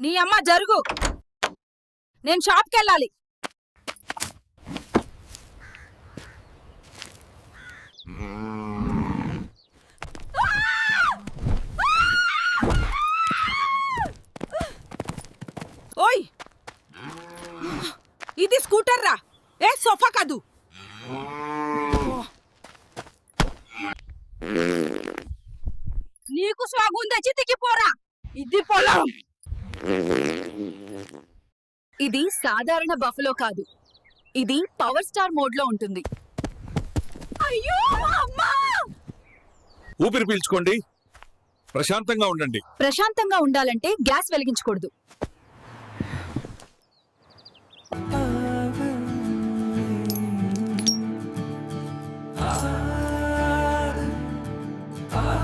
నీ అమ్మ జరుగు. నేను షాప్కి వెళ్ళాలి ఓయ్! ఇది స్కూటర్ రా. ఏ సోఫా కాదు. నీకు స్వాగం తెచ్చి తిక్కిపోరా ఇది పొలం. ఇది సాధారణ బఫలో కాదు. ఇది పవర్ స్టార్ మోడ్లో ఉంటుంది. అయ్యో ఊపిరి పీల్చుకోండి. ప్రశాంతంగా ఉండండి. ప్రశాంతంగా ఉండాలంటే గ్యాస్ వెలిగించకూడదు. Ah